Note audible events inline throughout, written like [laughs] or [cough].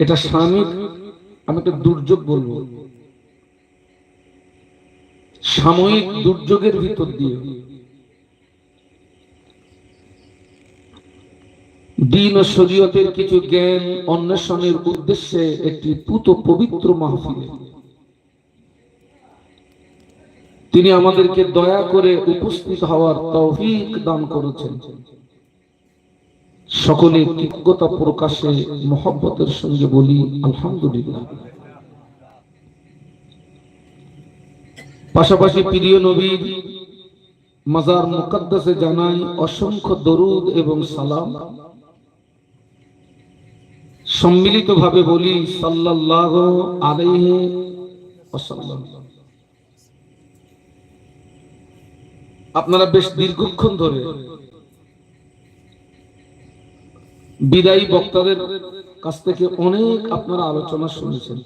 এটা সাময়িক আমি একটা দুর্যোগ বলব। সাময়িক দুর্যোগের ভিতর দিয়ে। দিন ও শরীয়তের কিছু জ্ঞান অন্বেষণের উদ্দেশ্যে একটি পুত পবিত্র মাহফিলে। তিনি আমাদেরকে দয়া করে উপস্থিত হওয়ার তৌফিক দান করেছেন। সকলে কৃতজ্ঞতা প্রকাশে মহব্বতের সঙ্গে বলি, আলহামদুলিল্লাহ। পাশাপাশি প্রিয় নবীর মাজার মুকদ্দাসে জানাই অসংখ্য দরুদ এবং সালাম। সম্মিলিত ভাবে বলি, সাল্লাল্লাহ আলাইহি ওয়াসাল্লাম। আপনারা বেশ দীর্ঘক্ষণ ধরে বিদায়ী বক্তাদের কাছ থেকে অনেক আপনারা আলোচনা শুনেছেন।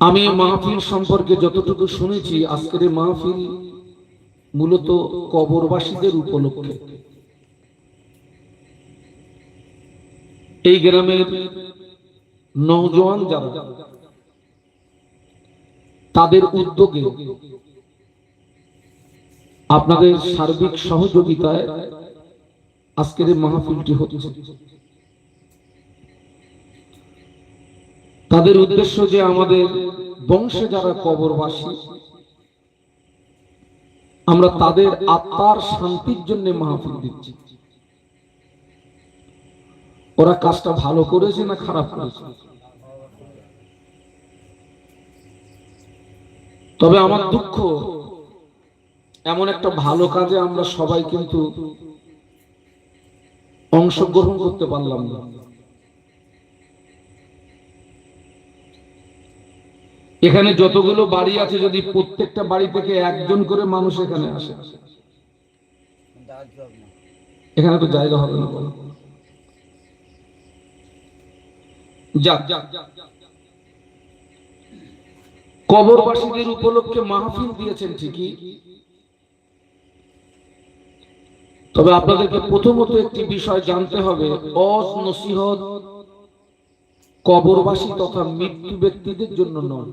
আমি মাহফিল সম্পর্কে যতটুকু শুনেছি, আজকের মাহফিল মূলত কবরবাসীদের উপলক্ষে। এই গ্রামের নৌজওয়ান যারা, তাদের উদ্যোগে আপনাদের সার্বিক সহযোগিতায় আজকের এই মাহফিলটি হচ্ছে। তাদের উদ্দেশ্য যে আমাদের বংশে যারা কবরবাসী, আমরা তাদের আত্মার শান্তির জন্য মাহফিল দিচ্ছি। ওরা কাজটা ভালো করেছে না খারাপ করেছে? তবে আমার দুঃখ এমন একটা ভালো কাজে আমরা সবাই কিন্তু অংশগ্রহণ করতে পারলাম না। এখানে যতগুলো বাড়ি আছে, যদি প্রত্যেকটা বাড়ি থেকে একজন করে মানুষ এখানে আসে, এখানে তো জায়গা হবে না বলো। যাক, কবরবাসীদের উপলক্ষে মাহফিল দিয়েছেন ঠিকই তবে আপনাদেরকে প্রথমত একটি বিষয় জানতে হবে। অজ নসিহত কবরবাসী তথা মৃত্যু ব্যক্তিদের জন্য নয়।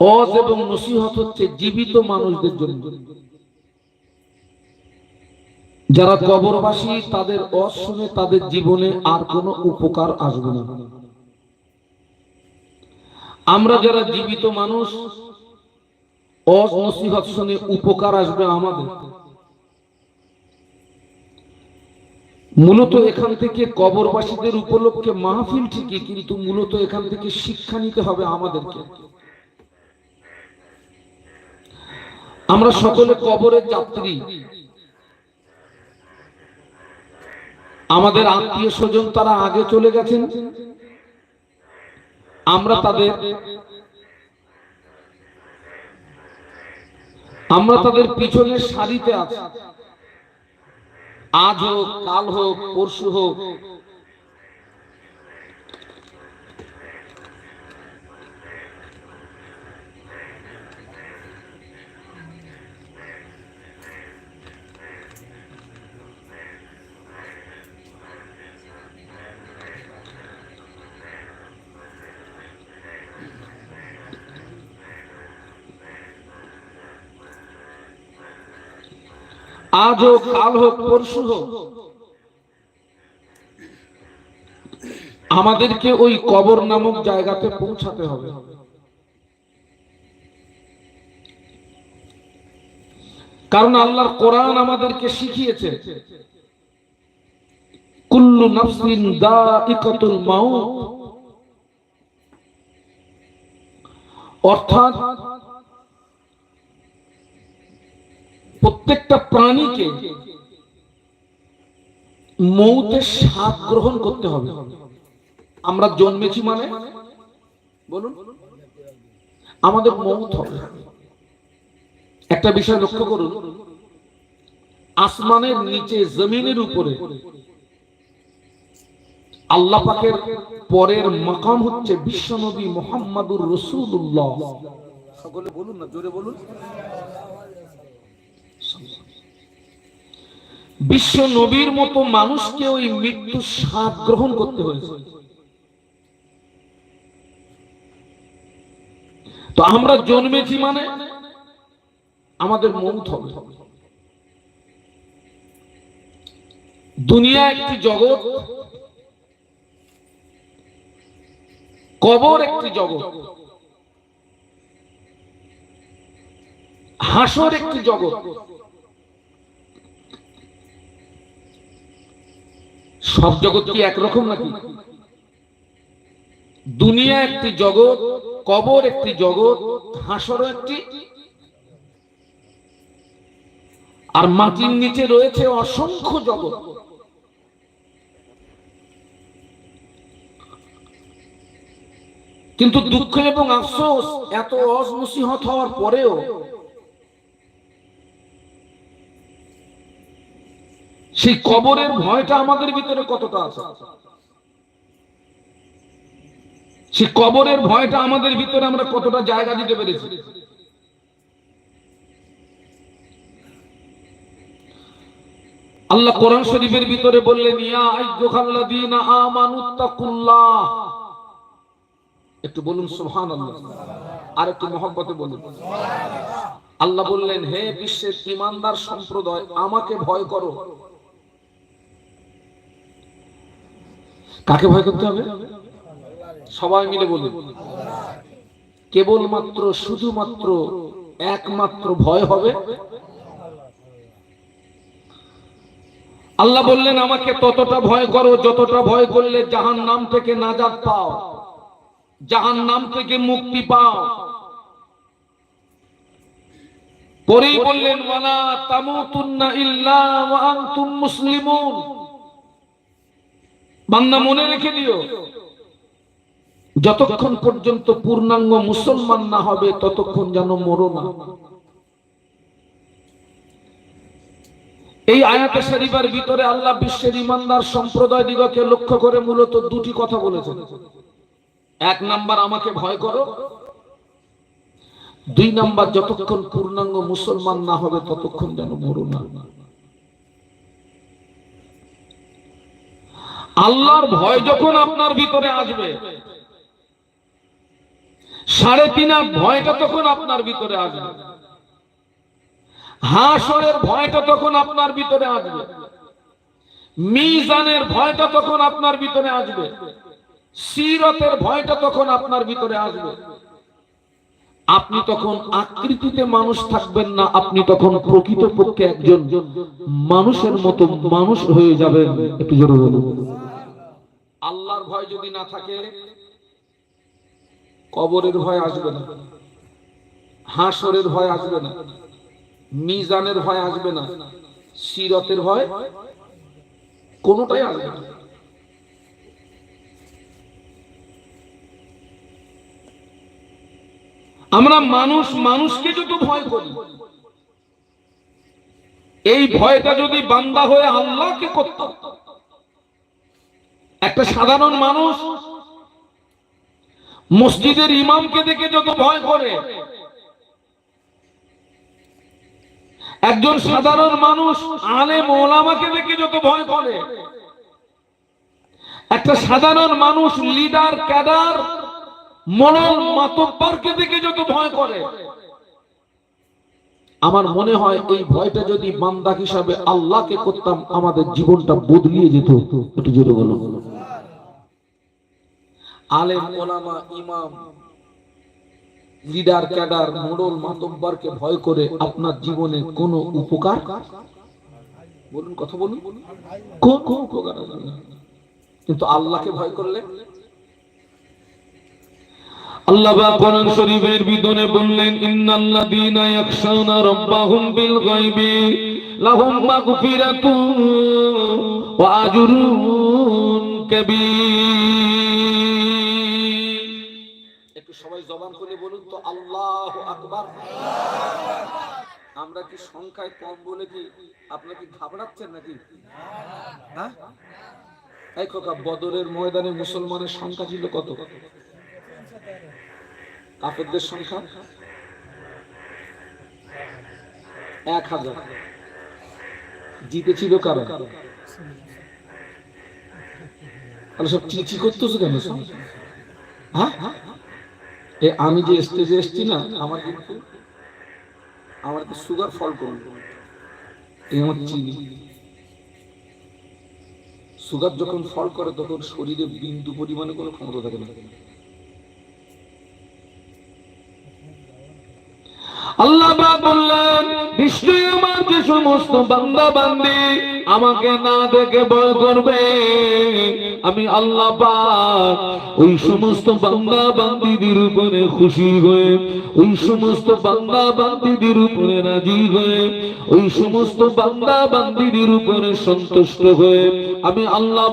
অজ এবং নসিহত হচ্ছে জীবিত মানুষদের জন্য। যারা কবরবাসী, তাদের অজ শুনে তাদের জীবনে আর কোনো উপকার আসবে না। আমরা যারা জীবিত মানুষ শুনে উপকার আসবে আমাদের। মূলত এখান থেকে কবরবাসীদের উপলক্ষে মাহফিল ঠিকই, কিন্তু মূলত এখান থেকে শিক্ষা নিতে হবে আমাদেরকে। আমরা সকলে কবরের যাত্রী। আমাদের আত্মীয় স্বজন তারা আগে চলে গেছেন। আমরা তাদের আমরা তাদের পিছনের সারিতে আছি। আজ হোক কাল হোক পরশু হোক আজ হোক, কাল হোক, পরশু হোক, আমাদেরকে ওই কবর নামক জায়গাতে পৌঁছাতে হবে। কারণ আল্লাহর কোরআন আমাদেরকে শিখিয়েছে, কুল্লু নাফসিন দাইকাতুল মাউত। অর্থাৎ প্রত্যেকটা প্রাণীকে মৌতের স্বাদ গ্রহণ করতে হবে। আমরা জন্মেছি মানে? বলুন। আমাদের মৌত হবে। একটা বিষয় লক্ষ্য করুন। আসমানের নিচে, জমিনের উপরে আল্লাহ পাকের পরের মাকাম হচ্ছে বিশ্বনবী মোহাম্মদুর রসুল্লাহ সকলে বলুন না, জোরে বলুন। বিশ্ব নবীর মতো মানুষকে ওই মৃত্যু স্বাদ গ্রহণ করতে হয়েছে। তো আমরা জন্মেছি মানে আমাদের মৌত হবে। দুনিয়া একটি জগৎ, কবর একটি জগৎ, হাসর একটি জগৎ। সব জগৎ কি একরকম নাকি? দুনিয়া একটি জগৎ, কবর একটি জগৎ হাসর একটি। আর মাটির নিচে রয়েছে অসংখ্য জগৎ। কিন্তু দুঃখ এবং আফসোস এত অসমসিহত হওয়ার পরেও সেই কবরের ভয়টা আমাদের ভিতরে কতটা আছে? সেই কবরের ভয়টা আমাদের ভিতরে আমরা কতটা জায়গা দিতে পেরেছি? আল্লাহ কোরআন শরীফের ভিতরে বললেন একটু বলুন, সুবহানাল্লাহ। আর একটু মহব্বতে বলুন। আল্লাহ বললেন, হে বিশ্বের ইমানদার সম্প্রদায়, আমাকে ভয় করো। কাকে ভয় করতে হবে? সবাই মিলে বলুন। কেবলমাত্র, শুধুমাত্র, একমাত্র ভয় হবে? আল্লাহ বললেন, আমাকে ততটা ভয় করো, যতটা ভয় করলে জাহান নাম থেকে নাজাদ পাও। জাহান নাম থেকে মুক্তি পাও। পরেই বললেন, ওয়ালা তামুতুন্না ইল্লা ওয়া আনতুম মুসলিমুন। বান্দা মনে রেখে দিও। যতক্ষণ পর্যন্ত পূর্ণাঙ্গ মুসলমান না হবে, ততক্ষণ যেন মরো না। এই আয়াতে শরীফের ভিতরে আল্লাহ বিশ্বের ইমানদার সম্প্রদায় দিগকে লক্ষ্য করে মূলত দুটি কথা বলেছেন। এক নাম্বার, আমাকে ভয় করো। দুই নাম্বার, যতক্ষণ পূর্ণাঙ্গ মুসলমান না হবে, ততক্ষণ যেন মরো না। আল্লাহর ভয় যখন আপনার ভিতরে আসবে, সাড়ে তিন ভয়টা তখন আপনার ভিতরে আসবে। হাসরের ভয়টা তখন আপনার ভিতরে আসবে। মিজানের ভয়টা তখন আপনার ভিতরে আসবে। সিরতের ভয়টা তখন আপনার ভিতরে আসবে। আপনি তখন আকৃতিতে মানুষ থাকবেন না, আপনি তখন প্রকৃতপক্ষে একজন মানুষের মতো মানুষ হয়ে যাবেন। একটু জোরে বলুন। আল্লাহর ভয় যদি না থাকে, কবরের ভয় আসবে না, হাসরের ভয় আসবে না, মিজানের ভয় আসবে না, সিরতের ভয় কোনটাই আসবে না। আমরা মানুষ, মানুষকে যত ভয় করি, এই ভয়টা যদি বান্দা হয়ে আল্লাহকে করতাম একটা সাধারণ মানুষ মসজিদের ইমামকে দেখে যত ভয় করে। একজন সাধারণ মানুষ আলে মোলামাকে দেখে যত ভয় করে। একটা সাধারণ মানুষ লিডার, ক্যাডার মনল মাতব্বরকে দেখে যত ভয় করে। আমার মনে হয় এই ভয়টা যদি বান্দা হিসাবে আল্লাহকে করতাম, আমাদের জীবনটা বদলিয়ে যেত। একটু জোরে বলো আলেম, ওলামা, ইমাম, লিডার, ক্যাডার, মোড়ল, মাতব্বরকে ভয় করে আপনার জীবনে কোনো উপকার? বলুন, কথা বলুন। কোন কোন উপকার কিন্তু আল্লাহকে ভয় করলে? আল্লাহ কোরআন শরীফের বিদনে বললেন, ইন্নাল্লাযীনা ইয়াখশাউনা রাব্বাহুম বিল গায়বি, লাহুম মাগফিরাতুন ওয়া আজরুন একটু সবাই জবান করে বলুন তো, আল্লাহু আকবার। আমরা কি সংখ্যায় কম বলে কি আপনি কি ঘাবড়াচ্ছেন নাকি? হ্যাঁ? এই খোকা, বদরের ময়দানে মুসলমানের সংখ্যা ছিল কত? কাফেরদের সংখ্যা? এক হাজার। জিতেছিল কারা? তাহলে সব চিচি করতেছো কেন? হ্যাঁ? এ, আমি যে স্টেজে এসছি না, আমার কিন্তু আমার তো সুগার ফল করবে এই আমার চিনি। সুগার যখন ফল করে, তখন শরীরে বিন্দু পরিমাণে কোনো ক্ষমতা থাকে না। আল্লাহ বললেন যে সমস্ত বান্দা বান্দি আমাকে না দেখে ভয় করবে। আমি আল্লাহ ওই সমস্ত বান্দা বান্দিদের উপরে খুশি হয়ে, ওই সমস্ত বান্দা বান্দিদের উপরে রাজি হয়ে, ওই সমস্ত বান্দা বান্দিদের উপরে সন্তুষ্ট হয়ে, আমি আল্লাহ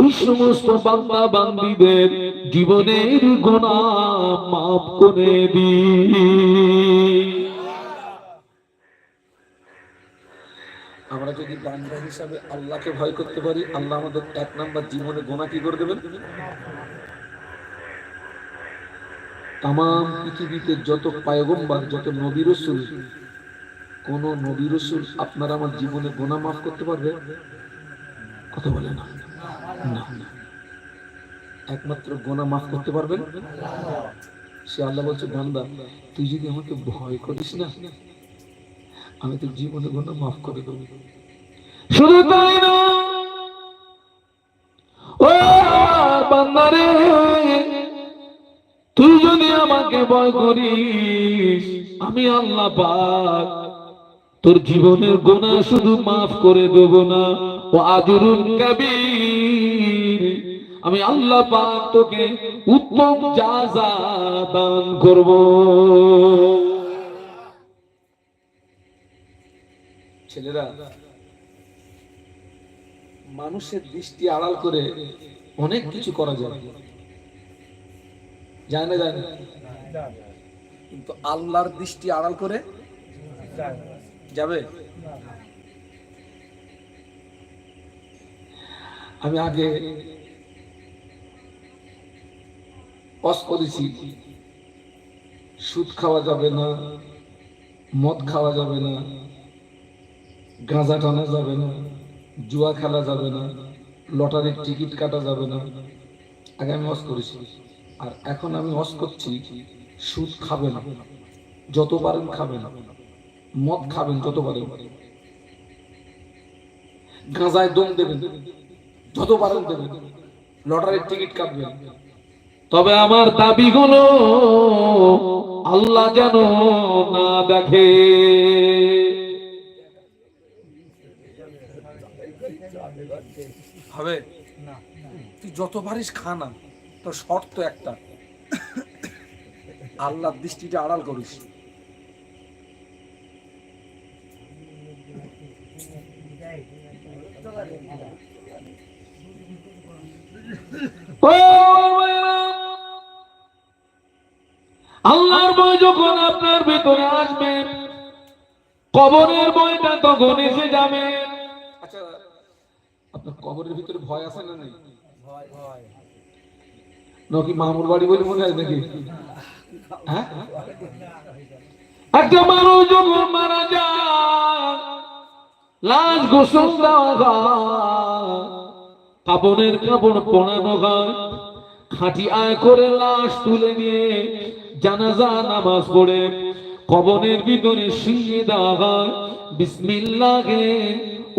ওই সমস্ত বান্দা বান্দিদের জীবনের গোনা মাফ করে দিই। আমরা যদি বান্দা হিসাবে আল্লাহকে ভয় করতে পারি, আল্লাহ আমাদের এক নাম্বার জীবনে গোনা কি করে দেবেন? তাম পৃথিবীতে যত পায়গম্বার, যত নবী রসুল, কোন নবী রসুল আপনার আমার জীবনে গোনা মাফ করতে পারবে? কথা বলে না। একমাত্র গোনা মাফ করতে পারবেন সে আল্লাহ বলছে, বান্দা, তুই যদি আমাকে ভয় করিস না, আমি তোর জীবনে গোনা মাফ করে দেবো। শুধু তাই না, ও বান্দারে, তুই যদি আমাকে ভয় করিস, আমি আল্লাহ পাক তোর জীবনের গোনা শুধু মাফ করে দেব না। ও আজরুল কবির, আমি আল্লাহ পাক তোকে উত্তম জাযা দান করব। ছেলেরা মানুষের দৃষ্টি আড়াল করে অনেক কিছু করা যায়। যায় না যায় না? কিন্তু আল্লাহর দৃষ্টি আড়াল করে যাবে? আমি আগে অস করেছি, সুদ খাওয়া যাবে না, মদ খাওয়া যাবে না, গাঁজা টানা যাবে না। জুয়া খেলা যাবে না, লটারির টিকিট কাটা যাবে না। আগে আমি অস করেছি। আর এখন আমি অস করছি, সুদ খাবেন যত পারেন খাবেন, মদ খাবেন যত পারেন গাঁজায় দম দেবেন যত পারেন দেবেন, লটারির টিকিট কাটবেন। তবে আমার দাবি হলো আল্লাহ যেন না দেখে। হবে তুই যত পারিস খা না। তোর শর্ত একটা। আল্লাহর দৃষ্টিটা আড়াল করিস। আল্লাহর বই যখন আপনার ভেতরে আসবে কবরের বইটা তখন এসে যাবে। আচ্ছা কবরের ভিতরে ভয় আছে না নেই? নাকি মামুর বাড়ি বলে মনে হয় নাকি? [laughs] হ্যাঁ? একটা মানুষ যখন মারা যায় লাশ গোসল দেওয়া হয় কাপড়ের কাপড় পরানো হয় খাঁটি আয় করে লাশ তুলে নিয়ে জানাজা নামাজ পড়ে কবরের ভিতরে শুয়ে দেওয়া হয় বিসমিল্লাহে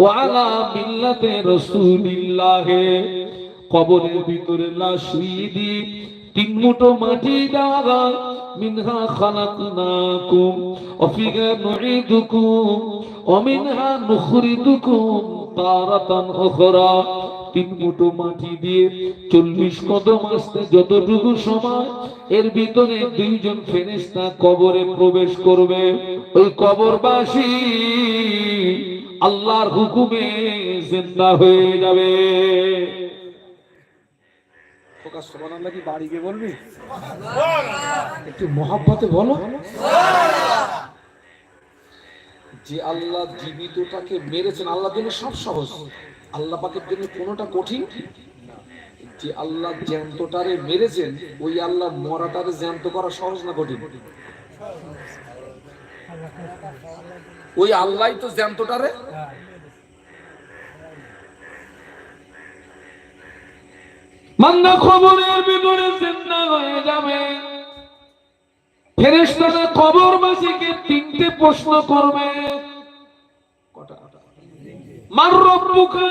ওয়ালা মিল্লাতে কবরের ভিতরে লাশ শুয়ে তিন মুঠো মাটি দেওয়া মিনহা খালাকনাকুম, অফিগা নুঈদুকুম, অমিনহা নুখরিদুকুম তারাতান উখরা। তিন মুঠো মাটি দিয়ে চল্লিশ কদম আসতে যতটুকু সময়, এর ভিতরে দুইজন ফেরেশতা কবরে প্রবেশ করবে। ওই কবরবাসী আল্লাহর হুকুমে জিন্দা হয়ে যাবে। কি বাড়ি গিয়ে বলবি? একটু মহাব্বতে বলো। যে আল্লাহ জীবিতটাকে মেরেছেন আল্লাহর জন্য সব সহজ। আল্লাহ পাকের জন্য কোনোটা কঠিন? না। যে আল্লাহ জ্যান্তটারে মেরেছেন ওই আল্লাহ মরাটারে জ্যান্ত করা সহজ না কঠিন? ওই আল্লাহ তো জ্যান্তটারে? মান্না খবরের ভিতরে জিন্দা হয়ে যাবে। ফেরেশতারা কবরবাসীকে তিনটে প্রশ্ন করবে। মার রব্বুকা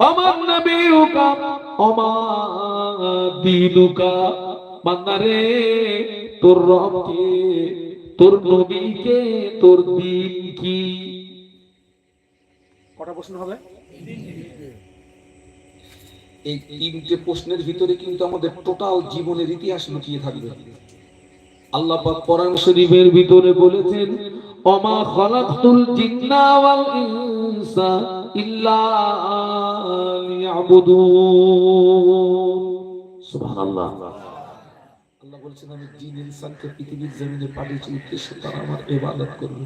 আমার আমা দিনুকা বান্দারে, তোর রব কে তোর নবীকে তোর দিন কি? কটা প্রশ্ন হবে? এই তিনটে প্রশ্নের ভিতরে কিন্তু আমাদের টোটাল জীবনের ইতিহাস লুকিয়ে থাকবে। আল্লাহ পাক কোরআন শরীফের ভিতরে বলেছেন ওমা খালাকতুল জিন্না ওয়াল ইনসা ইল্লা লিয়াবুদুন। সুবহানাল্লাহ। বলছেন, আমি জিন ইনসানকে পৃথিবীর জমিনে পাঠিয়েছি উদ্দেশ্য তারা আমার ইবাদত করবে।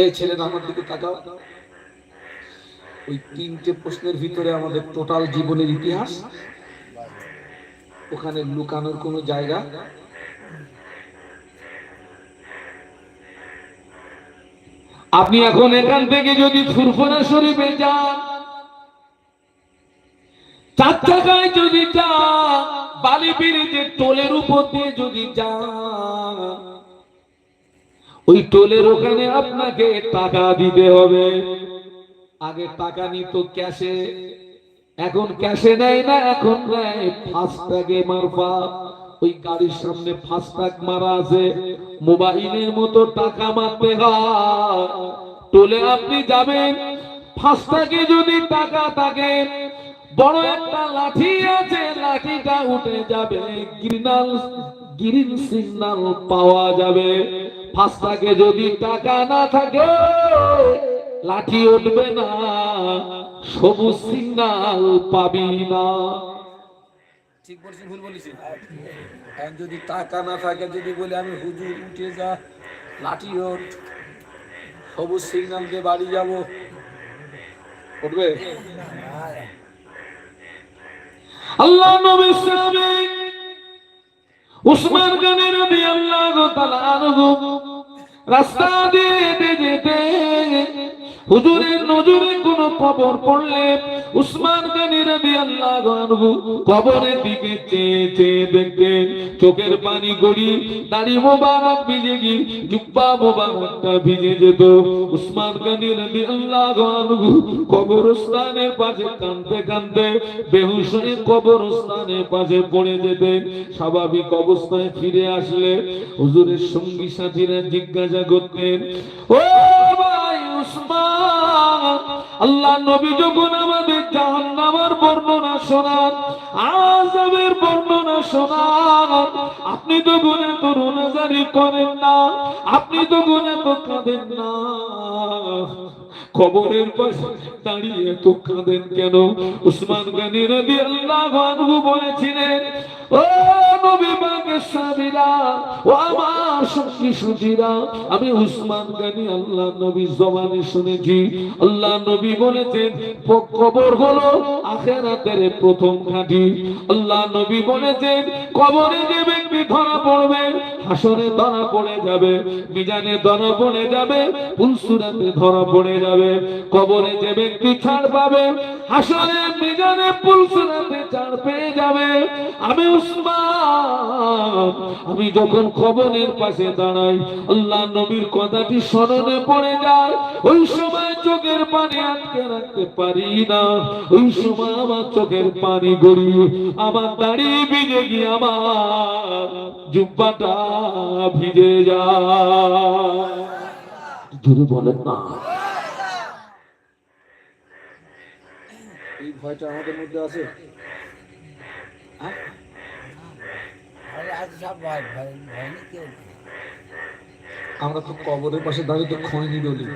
এই আমার দিকে তাকাও। ওই তিনটে প্রশ্নের ভিতরে আমাদের টোটাল জীবনের ইতিহাস। ওখানে লুকানোর কোনো জায়গা? আপনি এখন এখান থেকে যদি ফুরফুরা শরীফে যান চাকায় যদি যান বালি বিরিতে টোলের উপর দিয়ে যদি যান, ওই টোলের ওখানে আপনাকে টাকা দিতে হবে। আগে টাকা নিত ক্যাশে, এখন ক্যাশে নেয় না, এখন নেয় ফাস্ট্যাগে মারফত ওই গাড়ির সামনে ফাস্ট্যাগ মারা আছে, মোবাইলের মতো টাকা মারতে হয়। টোলে আপনি যাবেন ফাস্ট্যাগে যদি টাকা থাকে বড় একটা লাঠি আছে লাঠিটা উঠে যাবে। গ্রিনাল গ্রিন সিগন্যাল পাওয়া যাবে। ফাস্ট্যাগে যদি টাকা না থাকে লাঠি উঠবে না। সবুজ সিগন্যাল পাবি না। ঠিক বলছি ভুল বলেছি যদি টাকা না থাকে যদি বলে আমি হুজুর উঠে যা লাঠি ওর সবুজ সিগন্যাল দিয়ে বাড়ি যাব। উঠবে? আল্লাহ নবী সাহাবী উসমান গনি রাদিয়াল্লাহু তাআলা আনহু রাস্তা দিয়ে যেতে হুজুরের নজরে কোন কবর পড়লে উসমান গনি রাদিয়াল্লাহু আনহু কবরের দিকে চেয়ে চেয়ে দেখতেন, চোখের পানি গড়ি দাড়ি মোবারক ভিজে গিয়ে জুব্বা মোবারকটা ভিজে যেত। উসমান গনি রাদিয়াল্লাহু আনহু কবরস্থানের পাশে কাঁদতে কাঁদতে বেহুশ হয়ে কবরস্থানের পাশে পড়ে যেতেন। স্বাভাবিক অবস্থায় ফিরে আসলে হুজুরের সঙ্গী সাথীরা জিজ্ঞাসা করতেন, ও আল্লাহ নবী যখন আমাদের জাহান্নামের বর্ণনা শোনান, আযাবের বর্ণনা শোনান, আপনি তো গুণে তো রোনাজারি করেন না, আপনি তো গুণে তো কাঁদেন না। কবরের পাশে দাঁড়িয়ে তো কাঁদেন কেন? উসমান গানি নবী আল্লাহ বলেছিলেন, ও আমি উসমান গানি, আল্লাহ নবী জবানে শুনেছি। আল্লাহ নবী বলেছেন, কবর হলো আখেরাতের প্রথম ঘাঁটি। আল্লাহ নবী বলেছেন, কবরে যে ব্যক্তি ধরা পড়বে, হাসরে ধরা পড়ে যাবে, মিজানে ধরা পড়ে যাবে পুলসুরাতে ধরা পড়ে যাবে। কবরে যে ব্যক্তি ছাড় পাবে, হাসরে মিজানে পুলসুরাতে ছাড় পেয়ে যাবে। আমি উসমান আমি যখন কবরের পাশে দাঁড়াই, আল্লাহ নবীর কথাটি স্মরণে পড়ে যায়। ওই সময় চোখের পানি আটকে রাখতে পারি না। ওই সময় আমার চোখের পানি গড়িয়ে আমার দাড়ি ভিজে গিয়ে আমার জুব্বাটা ভিজে যায়। বলেন না। ভয়টা আমাদের মধ্যে আছে। হ্যাঁ? আরে আজ সব ভয় ভয় ভয় নেই কেউ আমরা তো কবরের পাশে দাঁড়িয়ে তো খয়নি ডলি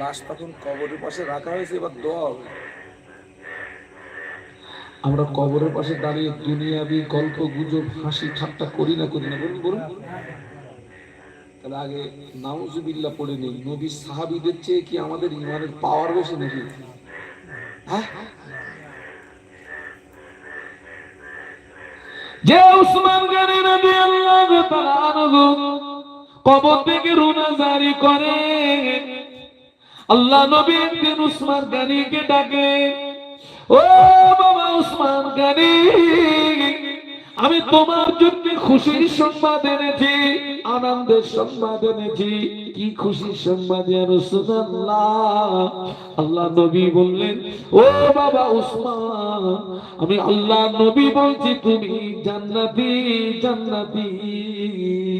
লাশ তখন কবরের পাশে রাখা হয়েছে, এবার আমরা কবরের পাশে দাঁড়িয়ে দুনিয়াবি গল্প, গুজব, হাসি, ঠাট্টা করি না করি না, বলুন বলুন। তাহলে আগে নাউজুবিল্লাহ পড়ে নেই। নবী সাহাবীদের চেয়ে কি আমাদের ইমানের পাওয়ার বেশি নাকি? হ্যাঁ? যে উসমান গানি রাদিয়াল্লাহু তাআলা কবর থেকে রুনা জারি করে। আল্লাহ নবী একদিন উসমান গানিকে ডাকে, ও বাবা উসমান গানি, আমি তোমার জন্য খুশির সংবাদ এনেছি, আনন্দের সংবাদ এনেছি। কি খুশির সংবাদ আল্লাহ নবী বললেন, ও বাবা উসমান, আমি আল্লাহ নবী বলছি, তুমি জান্নাতি জান্নাতি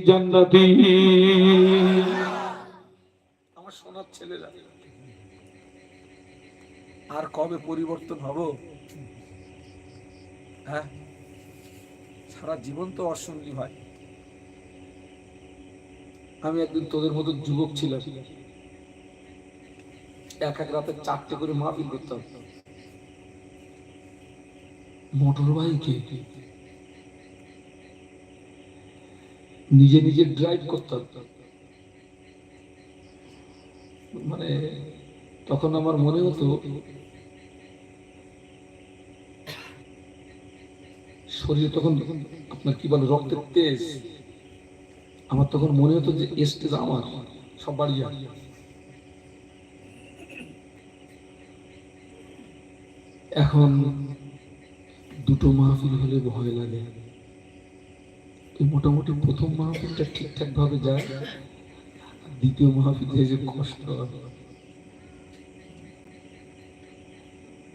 জান্নাতি। আমার সোনার ছেলেরা, আর কবে পরিবর্তন হব? হ্যাঁ? সারা জীবন তো অসঙ্গী হয়। আমি একদিন তোদের মতো যুবক ছিলাম। এক এক রাতে চারটে করে মাহফিল করতাম। মোটর বাইকে নিজে নিজে ড্রাইভ করতাম। মানে তখন আমার মনে হতো শরীরে তখন আপনার কি বলে, রক্তের তেজ। আমার তখন মনে হতো যে এস্টেজ আমার, সব বাড়ি এখন দুটো মাহফিল হলে ভয় লাগে। মোটামুটি প্রথম মাহফিলটা ঠিকঠাক ভাবে যায়, দ্বিতীয় মাহফিলে যে কষ্ট হয়।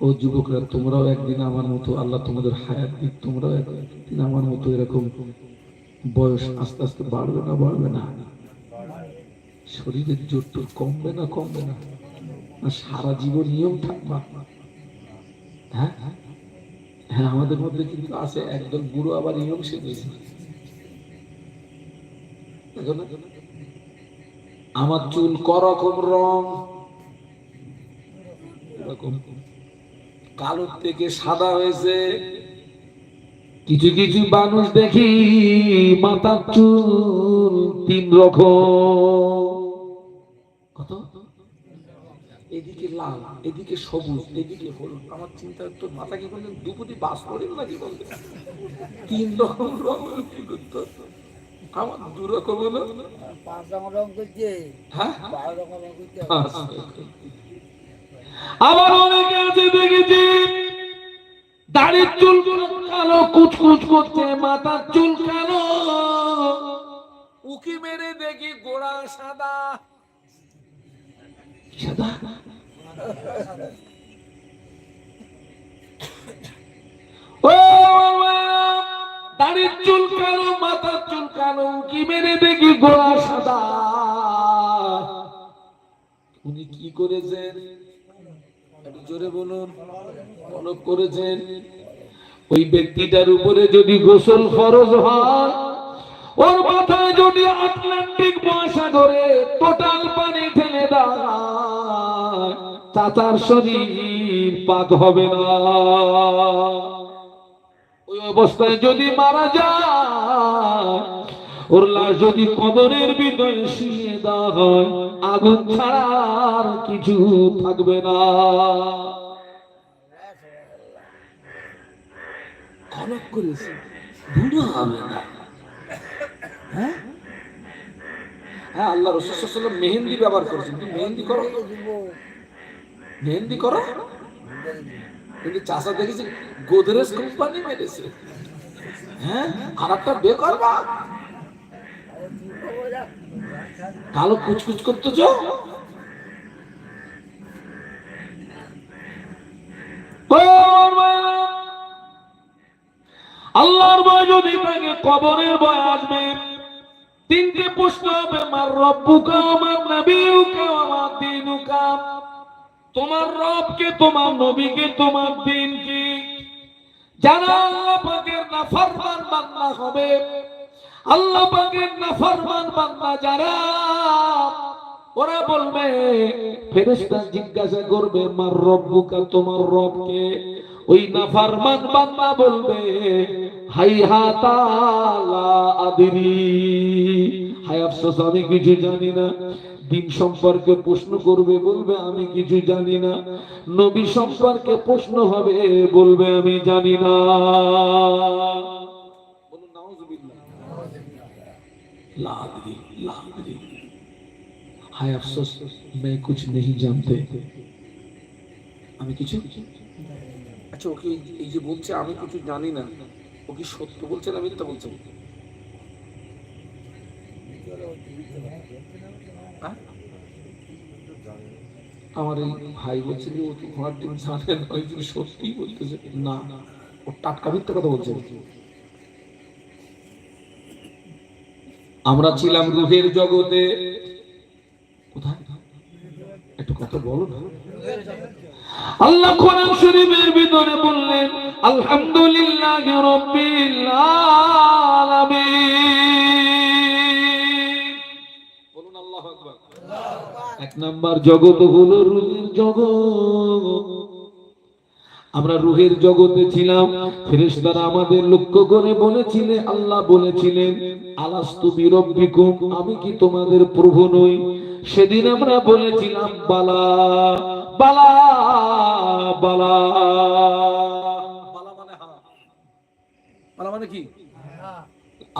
ও যুবকরা, তোমরাও একদিন আমার মতো, আল্লাহ তোমাদের হায়াত দিক, তোমরাও একদিন আমার মতো এরকম বয়স আস্তে আস্তে বাড়বে না বাড়বে না। শরীরের জোর টোর কমবে না কমবে না। সারা জীবন নিয়ম থাকবা। হ্যাঁ? হ্যাঁ আমাদের মধ্যে কিন্তু আছে, একদল বুড়ো আবার নিয়ম শিখেছে? আমার চুল করকম রং। এরকম কালো থেকে সাদা হয়েছে। কিছু কিছু মানুষ দেখি মাথার চুল তিন রকম। কত? এদিকে লাল এদিকে সবুজ এদিকে হলুদ। আমার চিন্তা তোর মাথা কি করলেন দুপুরি বাস পড়ে নাকি বলতে? তিন রকম রং কি করতো আমার দু রকম হলো। পাঁচ রকম রং করছে। হ্যাঁ? রকম রং করছে। আবার অনেকে আছে দেখেছি, দাড়ির চুল কালো, কুচকুচ করছে, মাথার চুল কালো। উকি মেরে দেখি গোড়া সাদা। দাড়ির চুল কালো, মাথার চুল কালো কি মেরে দেখি গোড়া সাদা। উনি কি করেছেন? জোরে বলুন করেছেন? ওই ব্যক্তিটার উপরে যদি গোসল ফরজ হয়, ওর মাথায় যদি আটলান্টিক টোটাল পানি চাচার শরীর পাক হবে না। ওই অবস্থায় যদি মারা যায় ওর লাশ যদি কবরের ভিতরে শুয়ে দেওয়া হয়, আগুন ছাড়া আর কিছু থাকবে না। করেছে, বুড়ো হবে না। হ্যাঁ? হ্যাঁ আল্লাহ মেহেন্দি ব্যবহার করেছেন তুমি মেহেন্দি করো। মেহেন্দি করো? কিন্তু চাষা দেখেছি, গোদরেজ কোম্পানি মেরেছে। হ্যাঁ আর একটা বেকার কালো কুচকুচ করতেছ? আল্লাহর ভয় যদি থাকে, কবরের ভয় আসবে। তিনটে প্রশ্ন হবে, মার রব্বুকা আমার নবীউকা আমার দিনুকা? তোমার রবকে তোমার নবীকে তোমার দিন কি? যারা আল্লাহ পাকের নাফরমান বান্দা হবে আল্লাহ পাকের নাফরমান বান্দা যারা, ওরা বলবে, ফেরেশতা জিজ্ঞাসা করবে, মার রব্বুকা, তোমার রবকে? ওই নাফরমান বান্দা বলবে, হাই হাতালা আদিরি। হাই, আফসোস, আমি কিছু জানি না। দিন সম্পর্কে প্রশ্ন করবে, বলবে, আমি কিছু জানি না। নবী সম্পর্কে প্রশ্ন হবে, বলবে, আমি জানি না। বলুন নাউজুবিল্লাহ লা আদরি अल्लाह मेरे हाय अफसोस मैं कुछ नहीं जानते আমি কিছু আচ্ছা ওকে এই- এই যে বলছে আমি কিছু জানি না ও কি সত্য বলছে না মিথ্যা বলছে হ্যাঁ? আমার এই ভাই বলছে যে ও তো ঘোড়ার ডিম জানে না ওই জন্য সত্যি বলতেছে না ও টাটকা মিথ্যা কথা বলছে আমরা ছিলাম রুহের জগতে। কোথায়? একটু কথা বলো না। আল্লাহ কোরআন শরীফের ভিতরে বললেন, আলহামদুলিল্লাহ রাব্বিল আলামিন। বলুন আল্লাহ আকবার। এক নাম্বার জগৎ হলো রুহের জগৎ। আমরা রুহের জগতে ছিলাম, ফেরেশতারা আমাদের লক্ষ্য করে বলেছিলেন আল্লাহ বলেছিলেন, আলাস্তু বিরব্বিকুম, আমি কি তোমাদের প্রভু নই? সেদিন আমরা বলেছিলাম, বালা বালা বালা। পালা মানে মানে কি?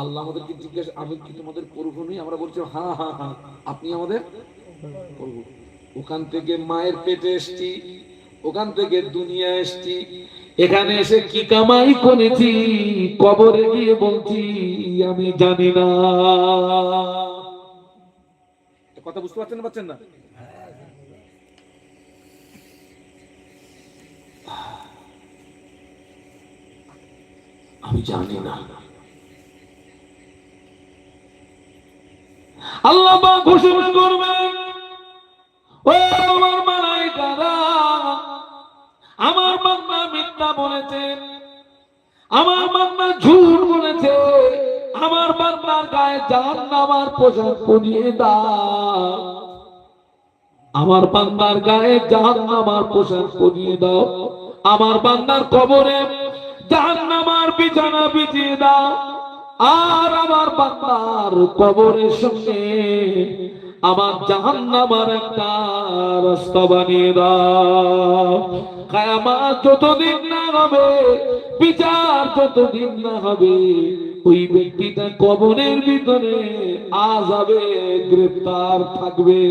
আল্লাহ আমাদেরকে জিজ্ঞাসা, আমি কি তোমাদের প্রভু নই? আমরা বলছি হ্যাঁ হ্যাঁ হ্যাঁ আপনি আমাদের প্রভু। ওখান থেকে মায়ের পেটে এসছি। ওখান থেকে দুনিয়া এসছি এখানে এসে কি কামাই করেছি কবরে গিয়ে বলছি আমি জানি না। কথা বুঝতে পারছেন না পারছেন না? আমি জানি না। আল্লাহ ঘোষণা করবেন। আমার আমার বান্দা মিথ্যা আমার ঝুট বলেছে, আমার বান্দার গায়ে জাহান্নামার পোশাক পরিয়ে আমার বান্দার গায়ে জাহান্নামার পোশাক পরিয়ে দাও। আমার বান্দার কবরে জাহান্নামার বিছানা বিছিয়ে দাও। আর আমার বান্দার কবরের সঙ্গে আমার জাহান্নামার একটা রাস্তা বানিয়ে দাও। কায়ামাত যতদিন না হবে, বিচার যতদিন না হবে, ওই ব্যক্তিটা কবরের ভিতরে আজাবে গ্রেফতার থাকবে।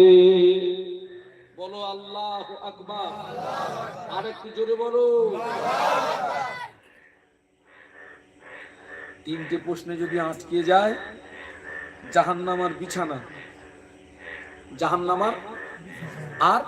বলো আল্লাহ আকবার। আর একটু জোরে বলো। তিনটে প্রশ্নে যদি আটকে যায় জাহান্নামার বিছানা। জাহান্নামার। আর